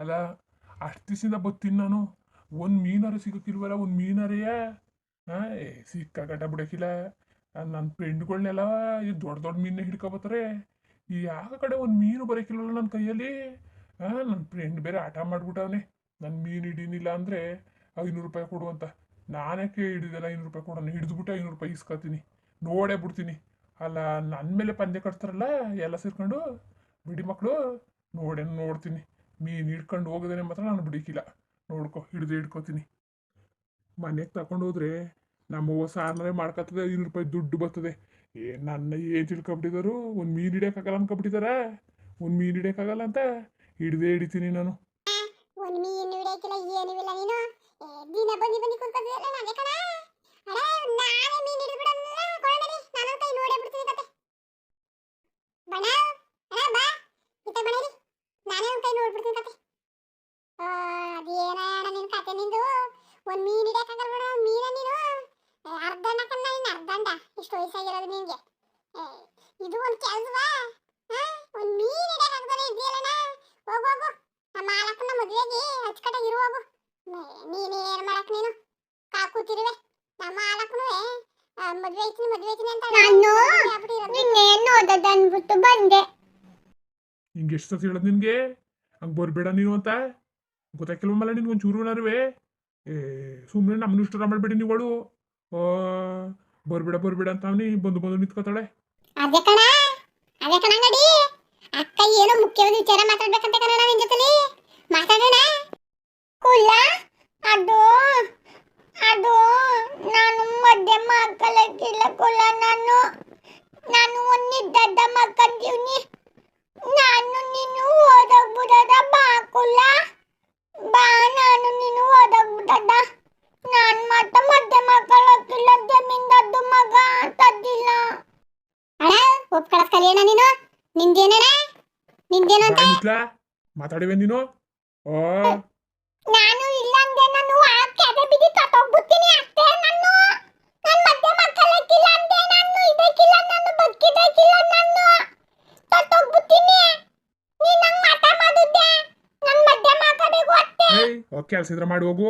ಅಲ್ಲ ಅಷ್ಟು ದಿವಸದಿಂದ ಬತ್ತೀನಿ ನಾನು. ಒಂದು ಮೀನಾರು ಸಿಗಕ್ಕಿಲ್ವಲ್ಲ ಒಂದು ಮೀನಾರೇ. ಹಾಂ ಏ ಸಿಕ್ಕಾಗಡ್ಡ ಬಿಡೋಕಿಲ್ಲ ನನ್ನ ಫ್ರೆಂಡ್ಗಳ್ನೆಲ್ಲ ಈ ದೊಡ್ಡ ದೊಡ್ಡ ಮೀನೇ ಹಿಡ್ಕೊಬತ್ತಾರೆ. ಈ ಯಾವ ಕಡೆ ಒಂದು ಮೀನು ಬರೋಕ್ಕಿಲ್ವಲ್ಲ ನನ್ನ ಕೈಯಲ್ಲಿ. ಹಾಂ ನನ್ನ ಫ್ರೆಂಡ್ ಬೇರೆ ಆಟ ಮಾಡಿಬಿಟ್ಟವನೇ. ನನ್ನ ಮೀನು ಹಿಡೀನಿಲ್ಲ ಅಂದರೆ ಐನೂರು ರೂಪಾಯಿ ಕೊಡು ಅಂತ. ನಾನೇ ಹಿಡಿದಲ್ಲ ಐನೂರು ರೂಪಾಯಿ ಕೊಡೋಣ ಹಿಡಿದ್ಬಿಟ್ಟು ಐನೂರು ರೂಪಾಯಿ ಇಸ್ಕೊತೀನಿ ನೋಡೇ ಬಿಡ್ತೀನಿ. ಅಲ್ಲ ನನ್ನ ಮೇಲೆ ಪಂದ್ಯ ಕಟ್ತಾರಲ್ಲ, ಎಲ್ಲ ಸೇರ್ಕೊಂಡು? ಬಿಡಿ ಮಕ್ಕಳು ನೋಡೇನು ನೋಡ್ತೀನಿ. ಮೀನು ಹಿಡ್ಕೊಂಡು ಹೋಗದೇನೆ ಮಾತ್ರ ನಾನು ಬಿಡಿಕಿಲ್ಲ ನೋಡ್ಕೊ, ಹಿಡಿದು ಹಿಡ್ಕೊತೀನಿ. ಮನೆಗೆ ತಗೊಂಡು ಹೋದ್ರೆ ನಮ್ಮವ್ವ ಸಾರ್ನಾರೆ ಮಾಡ್ಕೊತದೆ ಐನೂರು ರೂಪಾಯಿ ದುಡ್ಡು ಬರ್ತದೆ. ಏ, ನನ್ನ ಏನು ತಿಳ್ಕೊಬಿಟ್ಟಿದಾರು? ಒಂದು ಮೀನು ಹಿಡಿಯೋಕ್ಕಾಗಲ್ಲ ಅನ್ಕೊಬಿಟ್ಟಿದಾರ? ಒಂದು ಮೀನು ಹಿಡಿಯೋಕ್ಕಾಗಲ್ಲ ಅಂತ ಹಿಡ್ದೇ ಹಿಡಿತೀನಿ ನಾನು. ನೀನು. ನಾನೇ ನಾನೇ ನಾನು ಬಣ ಅಣ್ಣ ಬಾ. ಇತ್ತ ಬಣರಿ ನಾನೇ ಕೈ ನೋಡ್ಬಿಡ್ತೀನಿ ಕತೆ ಆ, ಅದೇನ ಅಣ್ಣ ನಿನ್ ಕತೆ ನಿಂದು? ಒಂದ್ ಮೀನ್ ಹಿಡಿಯಕ್ಕಾಗಲ್ಲ ಬಿಡ ಮೀನ ನೀನು? ಅರ್ಧಂಡ ಕಣ್ಣ ನೀನು ಅರ್ಧಂಡ ಇಷ್ಟು ವಯಸ್ಸಾಗಿರೋದು ನಿನ್ಗೆ. ಇದು ಒಂದ್ ಕೆಲ್ಸವಾ? ಒಂದ್ ಮೀನ್ ಹಿಡಿಯಕ್ಕಾಗ್ದಾರೆ ಇದೆಯಲ್ಲಣ್ಣ ಹೋಗು ಹೋಗು. ನಮ್ಮ ಮಾಲಕ್ಕನ ಮದುವೆಗೆ ಅಚ್ಚಕಟ್ಟಾಗಿ ಇರು ಹೋಗು. ನೀನು ಏನ್ ಮಾಡಕ್ ನೀನು? ಕಾ ಕೂತಿರುವೆ. ನಮ್ಮ ಮಾಲಕ್ಕನು ಮದುವೆ ಐತಿ ಮದುವೆ ಐತಿ ಅಂತ ನಾನು ನಿನ್ನೇನು ಓದೋದು ಅನ್ಬಿಟ್ಟು ಬಂದೆ. ನಿಂಗೆ ಎಷ್ಟು ಸತಿ ಹೇಳೋದು ನಿನಗೆ? ಹಂಗೆ ಬರಬೇಡ ನೀನು ಅಂತ? ಗೊತ್ತಾಕಿಲ್ವಲ್ಲ ನಿನ್ಗೆ ಒಂದು ನರ್ವೆ ಏ ಸುಮ್ಮನೆ ನಮ್ಮನ್ನು ಇಷ್ಟ ಮಾಡಬೇಡಿ ನೀವಳು. ಓ ಬರ್ಬೇಡ ಅಂತ ಅವನಿ ಬಂದು ಬಂದು ನಿಂತ್ಕೊತಾಳೆ. ಅದೇ ಕಣ ಅಕ್ಕ ಏನೋ ಮುಖ್ಯವಾದ ವಿಚಾರ ಮಾತಾಡ್ಬೇಕಂತ ಕಣ ನಿನ್ ಜೊತೆಲಿ. ಮಾತಾಡೋಣ. ಕುಲ್ಲ, ಅದು ಅದು ನಾನು ಮಧ್ಯಮ ಮಕ್ಕಳಕ್ಕಿಲ್ಲ ಕುಲ್ಲ ನಾನು ನಾನು ಒಂದಿದ್ದದ್ದ ಮಕ್ಕಂದೀವ್ನಿ ನಾನು ನೀನು ಓದೋಗ್ಬಿಡದ ಕುಲ್ಲ ಬಾ ನಾನು ನೀನು ಓದೋಗ್ಬಿಡದ ನಾನು ಮತ್ತೆ ಮಧ್ಯ ಮಕ್ಕಳಕ್ಕಿಲ್ಲ ಜಮೀನ್ದದ್ದು ಮಗ ಅಂತದ್ದಿಲ್ಲ. ಅಣ್ಣ ಒಪ್ಕೊಳಕ್ ಕಲಿಯೋಣ ನೀನು? ನಿಂದೇನಣ್ಣ? ನಿಂದೇನು ಅಂತ? ಮುಟ್ಲ ಮಾತಾಡಿವೆ ನೀನು? ಓ ನಾನು ಇಲ್ಲಂದೆ ನಾನು ಆ ಬಿಡಿ ತಟ್ಟೋಗ್ಬಿಡ್ತೀನಿ ಅಷ್ಟೇ ನಾನು. ನನ್ನ ಮಧ್ಯೆ ಮಕ್ಕಳಕ್ಕಿಲ್ಲ ಅಂದೆ ನಾನು ಇದಕ್ಕಿಲ್ಲ ನಾನು ಬದುಕಿದಕ್ಕಿಲ್ಲ ನಾನು ತಟ್ಟೋಗ್ಬಿಡ್ತೀನಿ. ನೀನು ನಂಗೆ ಮಾತ ಮಾಡುತ್ತೆ ನನ್ನ ಮಧ್ಯೆ ಏಯ್ ಕೆಲಸ ಇದ್ರೆ ಮಾಡಿ ಹೋಗು.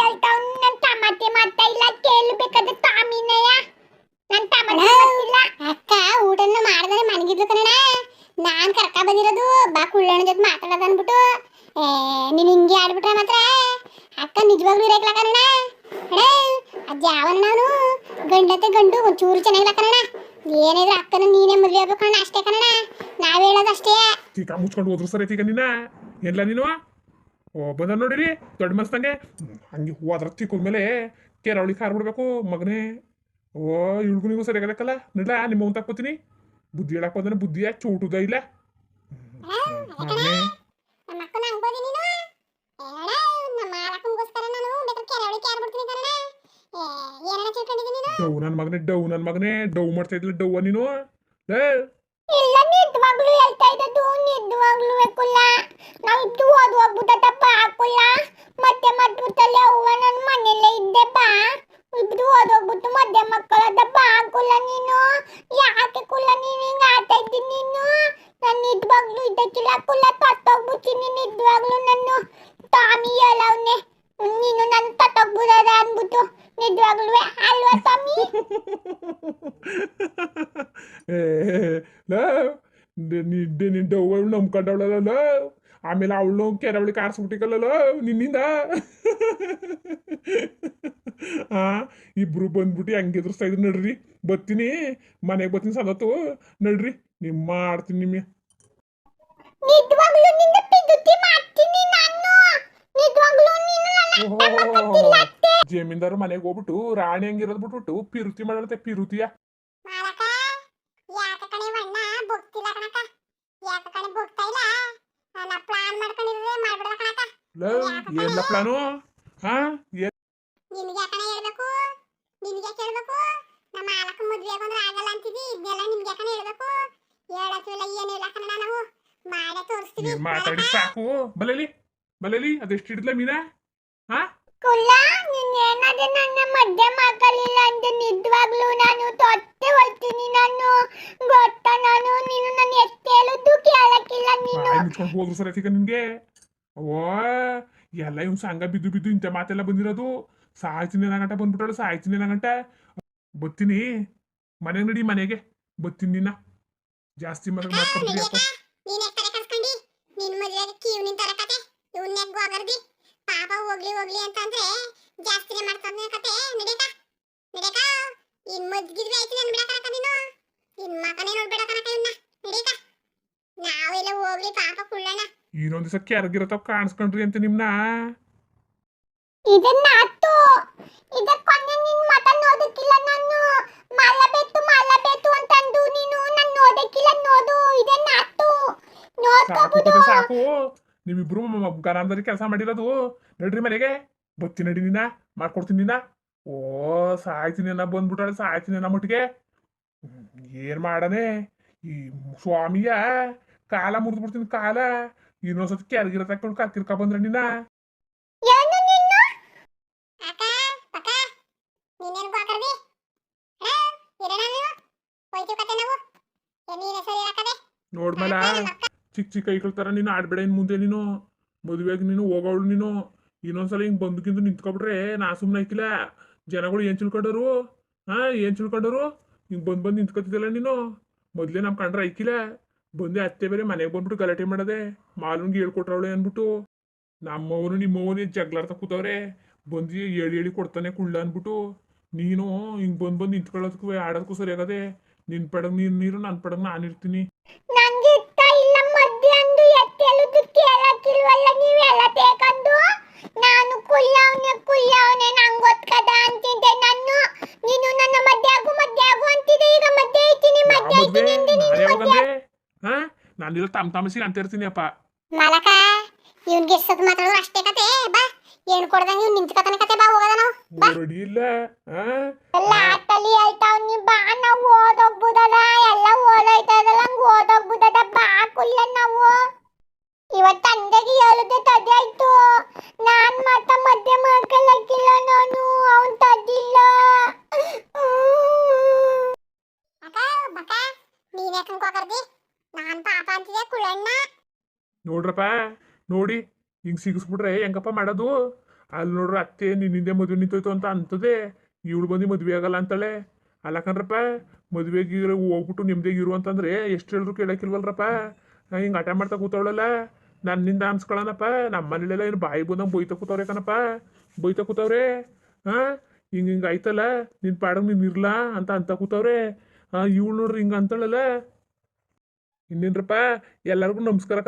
ಹೇಳ್ತಾವ್ ತಮಾಟೆ ಇಲ್ಲ ಕೇಳಬೇಕಾದ್ರೆ ತಾಮಿನಯ್ಯ ನನ್ನ ತಮಾಟೆ ಅಕ್ಕ ಊಟನ ಮಾಡಿದ್ರೆ ಮನಗಿದ್ಲು ಕಣಣ್ಣ. ನಾನ್ ಕರ್ಕ ಬಂದಿರೋದು ಬಾ ಕುಳ್ಳಣ್ಣ ಜೊತೆ ಮಾತಾಡೋದು ಅನ್ಬಿಟ್ಟು ಏ ನೀನ್ ಹಿಂಗೆ ಆಡ್ಬಿಟ್ರೆ ಮಾತ್ರ. ಅಕ್ಕ ನಿಜವಾಗ್ಲೂ ಇರಕ್ಲ ಕಣಣ್ಣ. ಅಡೇ ಅಜ್ಜ ಯಾವನ ನಾನು? ಗಂಡತೆ ಗಂಡು ಒಂಚೂರು ಚೆನ್ನಾಗಿಲ್ಲ ಕಣಣ್ಣ. ಏನಿದ್ರು ಅಕ್ಕನ ನೀನೇ ಮದುವೆ ಆಗ್ಬೇಕು ಅಣ್ಣ ಅಷ್ಟೇ ಕಣ ನಾವ್ ಹೇಳೋದು ಅಷ್ಟೇ. ತೀಕ ಮುಚ್ಕೊಂಡು ಹೋದ್ರು ಸರಿ ತೀಕ ನೀನ ಎಲ್ಲ ನೀನು? ಓ ಬಂದ ನೋಡಿರಿ ದೊಡ್ಡ ಮನ್ಸ್ದಂಗೆ ಹೂ ಹಂಗೆ ಹೋದ್ರ ಮೇಲೆ ಕೆರವಳಿ ಕಾರ್ ಬಿಡ್ಬೇಕು ಮಗನೇ. ಓ ಇಳ್ಗುನಿಗೂ ಸರಿ ಆಗಲ್ಲ ನಿಲ್ಲ ನಿಮ್ಮ ಮುಂದೆ ಹಾಕೋತೀನಿ ಬುದ್ಧಿ ಹೇಳಕ್ ಬಂದ್ರೆ ಬುದ್ಧಿಯ ಚೋಟುದ ಇಲ್ಲ? ನಮ್ಮ ಅಕ್ಕನ ಅನ್ಬೋದು ನೀನು? ಅಣ್ಣ ನಮ್ಮ ಮಾಲಕ್ಕನಿಗೋಸ್ಕರ ನಾನು ಬೇಕಾದ್ರೆ ಕೆರವಳಿ ಕಾರ್ ಬಿಡ್ತೀನಿ ಕಣಣ್ಣ ಡವ್ ನನ್ನ ಮಗನೇ ಡೌ ನನ್ನ ಮಗನೇ ಡೌ ಮಾಡ್ತಾ ಇದ್ಲಿ ಡೌವ ನೀನು? ಲೇ! ಇಲ್ಲ ನಿಜವಾಗ್ಲೂ ಹೇಳ್ತಾ ಇದ್ದದ್ದು ನಿಜವಾಗ್ಲೂ ಕುಲ್ಲ ನಾವು ಇದ್ದು ಓದು ದಪ್ಪ ಹಾಕುಲ್ಲ. ಮತ್ತೆ ಮದ್ಬುತ್ತಲ್ಲಿ ಅವ್ವ ನನ್ನ ಮನೆಯಲ್ಲೇ ಇದ್ದೆ ಬಾ. ಇಬ್ರು ಓದೋಗ್ಬಿಟ್ಟು ಮಧ್ಯ ಮಕ್ಕಳದ ದಪ್ಪ ಕುಲ್ಲ ನೀನು. ಯಾಕೆ ಕುಲ್ಲ ನೀನು? ಹಿಂಗ ಆಡ್ತಾ ಇದ್ದೀನಿ ನೀನು? ನಾನು ನಿಜವಾಗ್ಲೂ ಇದ್ದಕ್ಕಿಲ್ಲ ಕುಲ್ಲ ತತ್ತೋಗ್ಬಿಡ್ತೀನಿ ನಿಜವಾಗ್ಲೂ ನಾನು ಟಾಮಿ ಹೇಳವ್ನೆ ನೀನು ನನ್ನ ತತ್ತೋಗ್ಬಿಡೋದ ಅಂದ್ಬಿಟ್ಟು. ನಿಜವಾಗ್ಲೂ ಅಲ್ವಾ ಸ್ವಾಮಿ? ಲೇ ನಿನ್ನ ಡವ್ ನಂಬ್ಕೊಂಡವಳಲ್ಲ ಆಮೇಲೆ ಅವಳು ಕೆರವಳಿ ಕಾರ್ಸ್ಬಿಟ್ಟಿಕಲ್ಲ ನಿನ್ನಿಂದ. ಆ ಇಬ್ರು ಬಂದ್ಬಿಟ್ಟು ಹೆಂಗೆ ಎದುರಿಸ್ತಾ ಇದ್ರು ನಡ್ರಿ. ಬರ್ತೀನಿ ಮನೆಗೆ ಬರ್ತೀನಿ ಸದತ್ತು ನಡ್ರಿ ನಿಮ್ಮ ಮಾಡ್ತೀನಿ ನಿಮಗೆ. ನಿಜವಾಗ್ಲೂ ನಿನ್ನ ಪಿದುತಿ ಮಾಡ್ತೀನಿ ನಾನು. ನಿಜವಾಗ್ಲೂ ನಿನ್ನ ನನ್ನ ಜಮೀನ್ದಾರ್ ಮನೆಗೆ ಹೋಗ್ಬಿಟ್ಟು ರಾಣಿ ಹಂಗಿರೋದ್ ಬಿಟ್ಬಿಟ್ಟು ಪಿರುತಿ ಮಾಡತ್ತೆ ಪಿರುತಿಯ. ಎಲ್ಲ ಪ್ಲಾನು ಹಾ? ಮಾತಾಡಿ ಸಾಕು. ಬಲಲಿ ಬಲಲಿ ಅದೆಷ್ಟು ಹಿಡಿದ್ಲ ಮೀನಾ? ಹಾ? ನೀನೇನಾದ್ರೆ ನನ್ನ ಮಧ್ಯೆ ಮಾಕಲಿಲ್ಲ ಅಂತ ನಿಜವಾಗ್ಲೂ ನಾನು ತೊತ್ತೆ ಹೋಗ್ತೀನಿ ನಾನು. ಗೊತ್ತಾ ನಾನು ನೀನು ನನ್ನ ಎಷ್ಟು ಹೇಳಿದ್ದು ಕೇಳಕ್ಕಿಲ್ಲ ನೀನು. ಮುಚ್ಕೊಂಡು ಹೋದ್ರು ಸರ್ ಈಗ ನಿನ್ಗೆ. ಓ ಎಲ್ಲ ಇವ್ನು ಸಂಘ ಬಿದ್ದು ಬಿದ್ದು ಇಂಥ ಮಾತೆಲ್ಲ ಬಂದಿರೋದು. ಸಾಯ್ತೀನಿ ಗಂಟ ಬಂದ್ಬಿಟ್ಟಾಳು ಸಾಯ್ತೀನಿ ಗಂಟ ಬತ್ತೀನಿ ಮನೆಗೆ ನಡಿ ಮನೆಗೆ. ಬತ್ತೀನಿ ನಿನ್ನ. ಜಾಸ್ತಿ ಅಪ್ಪ. ನೀನ್ ಮದ್ವೆಗೆ ಕೀವ್ ನಿನ್ ತರ ಕತೆ. ಇವ್ನ ಯಾಕ್ ಪಾಪ ಹೋಗ್ಲಿ ಹೋಗ್ಲಿ ಅಂತಂದ್ರೆ ಜಾಸ್ತಿನೇ ಮಾಡ್ಕೊಂಡ್ ಕತೆ? ನಡೀಕ ನಡೀಕ ಇನ್ ಮದ್ಗಿದ್ವಿ ಆಯ್ತು ನನ್ ಬಿಡಕನಕ ನೀನು. ಇನ್ ಮಕನೇ ನೋಡ್ಬೇಡ ಕನಕ ಇವ್ನ. ನಡೀಕ ನಾವೆಲ್ಲ ಹೋಗ್ಲಿ ಪಾಪ ಕುಳ್ಳಣ ಇನ್ನೊಂದ್ ದಿವಸ ಕೆರಗಿರತ್ತವ್ ಕಾಣಿಸ್ಕೊಂಡ್ರಿ ಅಂತ ನಿಮ್ನ. ಇದನ್ನ ಹತ್ತು ಇದಕ್ಕೊನ್ನೆ ನಿನ್ ಮತ ನೋದಕ್ಕಿಲ್ಲ ನಾನು. ಮಲ್ಲಬೇತು ಮಲ್ಲಬೇತು ಅಂತಂದು ನೀನು. ನಾನು ನೋದಕ್ಕಿಲ್ಲ ನೋದು ಇದನ್ನ ಹತ್ತು ಸಾಕು ನೋಡ್ಕೋಬಹುದು ಕತೆ ಸಾಕು. ನೀವಿಬ್ರು ಗರಾಮದಲ್ಲಿ ಕೆಲಸ ಮಾಡಿರೋದು. ನಡ್ರಿ ಮನೆಗೆ. ಬತ್ತಿ ನಡಿ ನಿನ್ನ ಮಾಡ್ಕೊಡ್ತೀನಿ ನಿನ್ನ. ಓ ಸಾಯ್ತೀನಿ ಅನ್ನ ಬಂದ್ಬಿಟ್ಟಾಳೆ ಸಾಯ್ತೀನಿ ನಾ ಮಟ್ಟಿಗೆ. ಏನ್ ಮಾಡನೆ ಈ ಸ್ವಾಮಿಯ ಕಾಲ ಮುರಿದ್ಬಿಡ್ತೀನಿ ಕಾಲ. ಇನ್ನೊಂದ್ಸತಿ ಕೆಳಗಿರ ತಕೊಂಡು ಕತ್ತಿರ್ಕ ಬಂದ್ರೆ ನಿನ್ನ. ನೋಡ್ಮಲ್ಲ ಚಿಕ್ಕ ಚಿಕ್ಕ ಐಕಳ ತರ ನೀನು ಆಡ್ಬೇಡ ಇನ್ ಮುಂದೆ ನೀನು. ಮದುವೆಗೆ ನೀನು ಹೋಗೋಳು ನೀನು. ಇನ್ನೊಂದ್ಸಲ ಹಿಂಗ್ ಬಂದಕ್ಕಿಂತ ನಿಂತ್ಕೊಬಿಟ್ರೆ, ನಾ ಸುಮ್ಮನೆ ಐಕಿಲ್ಲ ಜನಗಳು ಏನ್ ತಿಳ್ಕೊಂಡರು? ಹಾ, ಏನ್ ತಿಳ್ಕೊಂಡರು? ಹಿಂಗ್ ಬಂದು ಬಂದು ನಿಂತ್ಕೊತಿದ್ದಲ್ಲ ನೀನು? ಮೊದಲೇ ನಮ್ಮ ಕಂಡ್ರೆ ಐಕಿಲ್ಲ ಬಂದೆ ಅತ್ತೆ ಬೇರೆ ಮನೆಗೆ ಬಂದ್ಬಿಟ್ಟು ಗಲಾಟೆ ಮಾಡದೆ. ಮಾಲೂನ್ಗೆ ಹೇಳ್ಕೊಟ್ರವಳೆ ಅನ್ಬಿಟ್ಟು ನಮ್ಮವನು ನಿಮ್ಮವನು ಜಗ್ಲಾರ್ತ ಕೂತವ್ರೆ? ಬಂದು ಹೇಳಿ ಹೇಳಿ ಕೊಡ್ತಾನೆ ಕುಳ್ಳ ಅನ್ಬಿಟ್ಟು ನೀನು ಹಿಂಗ್ ಬಂದ್ ಬಂದ್ ನಿಂತ್ಕೊಳ್ಳೋದಕ್ಕೂ, ಆಡೋದಕ್ಕೂ ಸರಿಯಾಗದೆ. ನಿನ್ ಪಡಗ್ ನೀನ್ ನೀರು ನನ್ನ ಪಡಗ್ ನಾನು ಇರ್ತೀನಿ ನಂಗೆ ಇಷ್ಟ ಇಲ್ಲ ಮಧ್ಯೆ ಅಂದು ಎತ್ತೆಲ್ಲದು ಕೇಳಕ್ಕಿಲ್ವಲ್ಲ ನೀವೆಲ್ಲ ತೇಕಂದು ನಾನು ಕುಳ್ಳವನೆ ಕುಳ್ಳವನೆ ನಂಗೆ ಗೊತ್ಕದ ಅಂತಿದ್ದೆ ನಾನು ನೀನು ನನ್ನ ಮಧ್ಯೆ ಆಗು ಮಧ್ಯೆ ಆಗು ಅಂತಿದ್ದೆ ಈಗ ಮಧ್ಯೆ ಐತೀನಿ ಯಾವ ಮಧ್ಯೆ ಮದ್ವೆ ಐತೀನಿ ಅಂದೆ ನಾನು ನೀನು ಯಾವಾಗಂದ್ರೆ ಹಾ ನಾನಿಲ್ಲ ತಮ್ಮ ತಮಸಿಗೆ ಅಂತ ಇರ್ತೀನಿ ಅಪ್ಪ ಮಾಲಕ ಇವ್ನ್ಗೆ ಎಷ್ಟೊತ್ತು ಮಾತಾಡೋದು ಅಷ್ಟೇ ಕತೆ. ಬಾ. ಏನು ಕೊಡ್ದಂಗೆ ಇವ್ನು ನಿಂತ್ಕತಾನೆ ಕತೆ. ಬಾ ಹೋಗೋದ ನಾವು. ರೆಡಿ ಇಲ್ಲ ಎಲ್ಲ ಆಟಲಿ ಹೇಳ್ತಾವ್ ನೀ ಬಾ. ನಾವು ಓದೋಗ್ಬುದದ ಎಲ್ಲ ಓದೋಯ್ತದಲ್ಲ. ಹಂಗ್ ಓದೋಗ್ಬುದದ. ಬಾ ಕುಲ್ಲ ನಾವು ಇವತ್ತು ತಂದೆಗೆ ಹೇಳುದೆ ತದೆ ಆಯ್ತು ನಾನ್ ಮಾತ ಮಧ್ಯೆ ಮಾಡ್ಕೊಳಕ್ಕಿಲ್ಲ ನಾನು ಅವನ್ ತದ್ದಿಲ್ಲ ಅಕ್ಕ ಬಕ ನೀನ್ ಯಾಕಂಗ್ ಹೋಗರ್ದಿ ನಾನ್ ಪಾಪ ಅಂತಿದೆ ಕುಳ್ಳಣ್ಣ ನೋಡ್ರಪ್ಪ, ನೋಡಿ, ಹಿಂಗೆ ಸಿಗಿಸ್ಬಿಟ್ರೆ ಹೆಂಗಪ್ಪ ಮಾಡೋದು? ಅಲ್ಲಿ ನೋಡ್ರಿ ಅತ್ತೆ ನಿನ್ನಿಂದೆ ಮದುವೆ ನಿಂತೋಯ್ತು ಅಂತ ಅಂತದೆ ಇವಳು ಬಂದು ಮದುವೆ ಆಗಲ್ಲ ಅಂತಾಳೆ. ಅಲ್ಲ ಕಣ್ರಪ್ಪ, ಮದುವೆಗೆ ಹೋಗ್ಬಿಟ್ಟು ನಿಮ್ದೇ ಇರು ಅಂತಂದ್ರೆ ಎಷ್ಟು ಹೇಳಿದ್ರು ಕೇಳಕ್ಕಿಲ್ವಲ್ರಪ್ಪ? ಹಿಂಗೆ ಆಟ ಮಾಡ್ತಾ ಕೂತವಳಲ್ಲ. ನನ್ನಿಂದ ಅನ್ಸ್ಕೊಳನಪ್ಪ ನಮ್ಮ ಮನೇಲೆಲ್ಲ ಏನು ಬಾಯಿ ಬಂದಂಗೆ ಬೈತಾ ಕೂತವ್ರೆ ಕಣಪ್ಪ? ಬೈತಾ ಕೂತವ್ರೆ? ಹಾಂ ಹಿಂಗೆ ಹಿಂಗೆ ಆಯ್ತಲ್ಲ ನಿನ್ನ ಪಾಡಂಗೆ ನೀನು ಇರ್ಲಾ ಅಂತ ಅಂತ ಕೂತವ್ರೆ. ಹಾಂ ಇವಳು ನೋಡ್ರಿ ಹಿಂಗೆ ಅಂತಾಳಲ್ಲ. ಇನ್ನೇನ್ರಪ್ಪ, ಎಲ್ಲರಿಗೂ ನಮಸ್ಕಾರ